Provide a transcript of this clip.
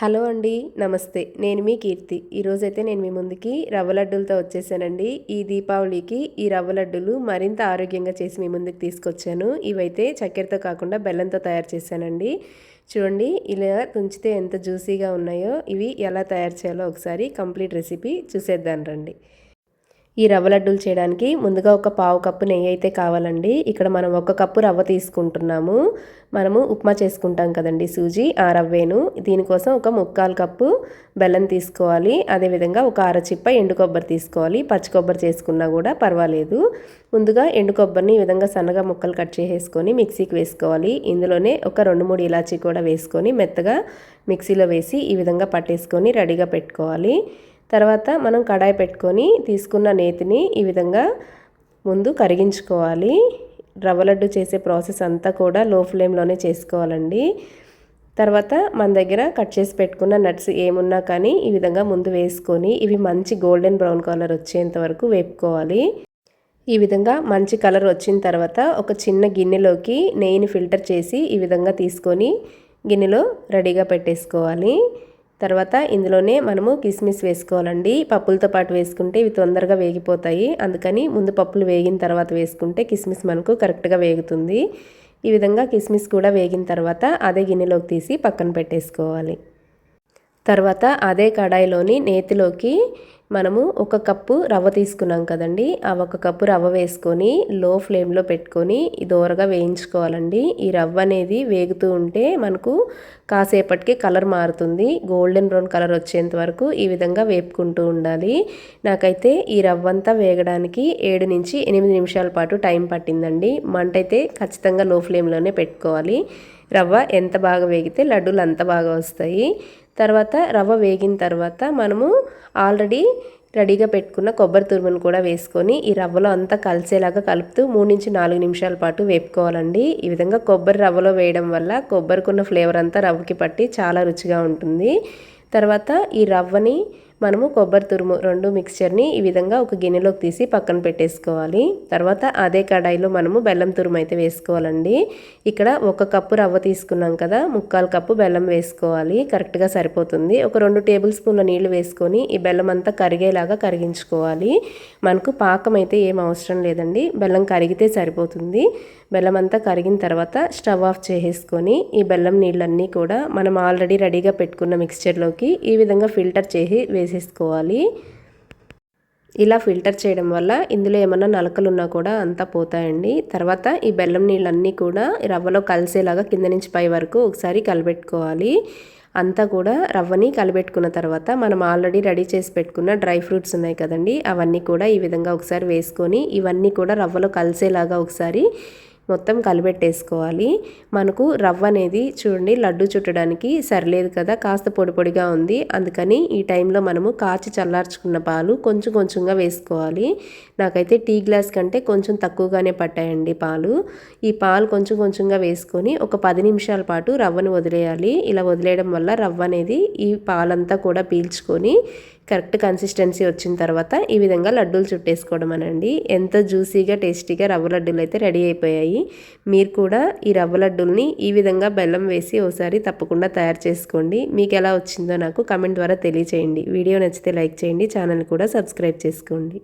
Hello అండి నమస్తే. నేను మీ కీర్తి. ఈరోజైతే నేను మీ ముందుకి రవ్వ లడ్డూలతో వచ్చేసానండి. ఈ దీపావళికి ఈ రవ్వ లడ్డూలు మరింత ఆరోగ్యంగా చేసి మీ ముందుకు తీసుకొచ్చాను. ఇవైతే చక్కెరతో కాకుండా బెల్లంతో తయారు చేశానండి. చూడండి ఇలా తుంచితే ఎంత జ్యూసీగా ఉన్నాయో ఇవి ఎలా తయారు చేయాలో ఒకసారి కంప్లీట్ రెసిపీ చూసేద్దాం రండి. ఈ రవ్వ లడ్డూలు చేయడానికి ముందుగా ఒక పావు కప్పు నెయ్యి అయితే కావాలండి. ఇక్కడ మనం ఒక కప్పు రవ్వ తీసుకుంటున్నాము. మనము ఉప్మా చేసుకుంటాం కదండి సూజీ ఆ రవ్వేను. దీనికోసం ఒక ముక్కాలు కప్పు బెల్లం తీసుకోవాలి. అదేవిధంగా ఒక అరచిప్ప ఎండు కొబ్బరి తీసుకోవాలి. పచ్చి కొబ్బరి చేసుకున్నా కూడా పర్వాలేదు. ముందుగా ఎండు కొబ్బరిని ఈ విధంగా సన్నగా ముక్కలు కట్ చేసేసుకొని మిక్సీకి వేసుకోవాలి. ఇందులోనే ఒక రెండు మూడు ఇలాచీ కూడా వేసుకొని మెత్తగా మిక్సీలో వేసి ఈ విధంగా పట్టేసుకొని రెడీగా పెట్టుకోవాలి. తర్వాత మనం కడాయి పెట్టుకొని తీసుకున్న నేతిని ఈ విధంగా ముందు కరిగించుకోవాలి. రవ్వ లడ్డు చేసే ప్రాసెస్ అంతా కూడా లో ఫ్లేమ్లోనే చేసుకోవాలండి. తర్వాత మన దగ్గర కట్ చేసి పెట్టుకున్న నట్స్ ఏమున్నా కానీ ఈ విధంగా ముందు వేసుకొని ఇవి మంచి గోల్డెన్ బ్రౌన్ కలర్ వచ్చేంత వరకు వేపుకోవాలి. ఈ విధంగా మంచి కలర్ వచ్చిన తర్వాత ఒక చిన్న గిన్నెలోకి నెయ్యిని ఫిల్టర్ చేసి ఈ విధంగా తీసుకొని గిన్నెలో రెడీగా పెట్టేసుకోవాలి. తర్వాత ఇందులోనే మనము కిస్మిస్ వేసుకోవాలండి. పప్పులతో పాటు వేసుకుంటే ఇవి తొందరగా వేగిపోతాయి. అందుకని ముందు పప్పులు వేగిన తర్వాత వేసుకుంటే కిస్మిస్ మనకు కరెక్ట్గా వేగుతుంది. ఈ విధంగా కిస్మిస్ కూడా వేగిన తర్వాత అదే గిన్నెలోకి తీసి పక్కన పెట్టేసుకోవాలి. తర్వాత అదే కడాయిలోని నేతిలోకి మనము ఒక కప్పు రవ్వ తీసుకున్నాం కదండి. ఆ ఒక కప్పు రవ్వ వేసుకొని లో ఫ్లేమ్లో పెట్టుకొని దోరగా వేయించుకోవాలండి. ఈ రవ్వ అనేది వేగుతూ ఉంటే మనకు కాసేపటికి కలర్ మారుతుంది. గోల్డెన్ బ్రౌన్ కలర్ వచ్చేంత వరకు ఈ విధంగా వేపుకుంటూ ఉండాలి. నాకైతే ఈ రవ్వ అంతా వేగడానికి ఏడు నుంచి ఎనిమిది నిమిషాల పాటు టైం పట్టిందండి. మంట అయితే ఖచ్చితంగా లో ఫ్లేమ్లోనే పెట్టుకోవాలి. రవ్వ ఎంత బాగా వేగితే లడ్డూలు అంత బాగా వస్తాయి. తర్వాత రవ్వ వేగిన తర్వాత మనము ఆల్రెడీ రెడీగా పెట్టుకున్న కొబ్బరి తురుమును కూడా వేసుకొని ఈ రవ్వలో అంతా కలిసేలాగా కలుపుతూ మూడు నుంచి నాలుగు నిమిషాల పాటు వేపుకోవాలండి. ఈ విధంగా కొబ్బరి రవ్వలో వేయడం వల్ల కొబ్బరికున్న ఫ్లేవర్ అంతా రవ్వకి పట్టి చాలా రుచిగా ఉంటుంది. తర్వాత ఈ రవ్వని మనము కొబ్బరి తురుము రెండు మిక్స్చర్ని ఈ విధంగా ఒక గిన్నెలోకి తీసి పక్కన పెట్టేసుకోవాలి. తర్వాత అదే కడాయిలో మనము బెల్లం తురుము అయితే వేసుకోవాలండి. ఇక్కడ ఒక కప్పు రవ్వ తీసుకున్నాం కదా ముక్కాలు కప్పు బెల్లం వేసుకోవాలి. కరెక్ట్గా సరిపోతుంది. ఒక రెండు టేబుల్ స్పూన్ల నీళ్ళు వేసుకొని ఈ బెల్లం అంతా కరిగేలాగా కరిగించుకోవాలి. మనకు పాకం అయితే ఏం అవసరం లేదండి. బెల్లం కరిగితే సరిపోతుంది. బెల్లం అంతా కరిగిన తర్వాత స్టవ్ ఆఫ్ చేసేసుకొని ఈ బెల్లం నీళ్ళన్నీ కూడా మనం ఆల్రెడీ రెడీగా పెట్టుకున్న మిక్స్చర్లోకి ఈ విధంగా ఫిల్టర్ చేసి చేసేసుకోవాలి ఇలా ఫిల్టర్ చేయడం వల్ల ఇందులో ఏమన్నా నలకలు ఉన్నా కూడా అంతా పోతాయండి. తర్వాత ఈ బెల్లం నీళ్ళన్నీ కూడా రవ్వలో కలిసేలాగా కింద నుంచి పై వరకు ఒకసారి కలిపెట్టుకోవాలి. అంతా కూడా రవ్వని కలిపెట్టుకున్న తర్వాత మనం ఆల్రెడీ రెడీ చేసి పెట్టుకున్న డ్రై ఫ్రూట్స్ ఉన్నాయి కదండి అవన్నీ కూడా ఈ విధంగా ఒకసారి వేసుకొని ఇవన్నీ కూడా రవ్వలో కలిసేలాగా ఒకసారి మొత్తం కలిపెట్టేసుకోవాలి. మనకు రవ్వ అనేది చూడండి లడ్డు చుట్టడానికి సరిలేదు కదా కాస్త పొడి పొడిగా ఉంది. అందుకని ఈ టైంలో మనము కాచి చల్లార్చుకున్న పాలు కొంచెం కొంచెంగా వేసుకోవాలి. నాకైతే టీ గ్లాస్ కంటే కొంచెం తక్కువగానే పట్టాయండి పాలు. ఈ పాలు కొంచెం కొంచెంగా వేసుకొని ఒక పది నిమిషాల పాటు రవ్వను వదిలేయాలి. ఇలా వదిలేయడం వల్ల రవ్వ అనేది ఈ పాలంతా కూడా పీల్చుకొని కరెక్ట్ కన్సిస్టెన్సీ వచ్చిన తర్వాత ఈ విధంగా లడ్డూలు చుట్టేసుకోవడం అనండి ఎంత జ్యూసీగా టేస్టీగా రవ్వ లడ్డూలు అయితే రెడీ అయిపోయాయి. మీరు కూడా ఈ రవ్వ లడ్డూల్ని ఈ విధంగా బెల్లం వేసి ఒకసారి తప్పకుండా తయారు చేసుకోండి. మీకు ఎలా వచ్చిందో నాకు కమెంట్ ద్వారా తెలియచేయండి. వీడియో నచ్చితే లైక్ చేయండి. ఛానల్ కూడా సబ్స్క్రైబ్ చేసుకోండి.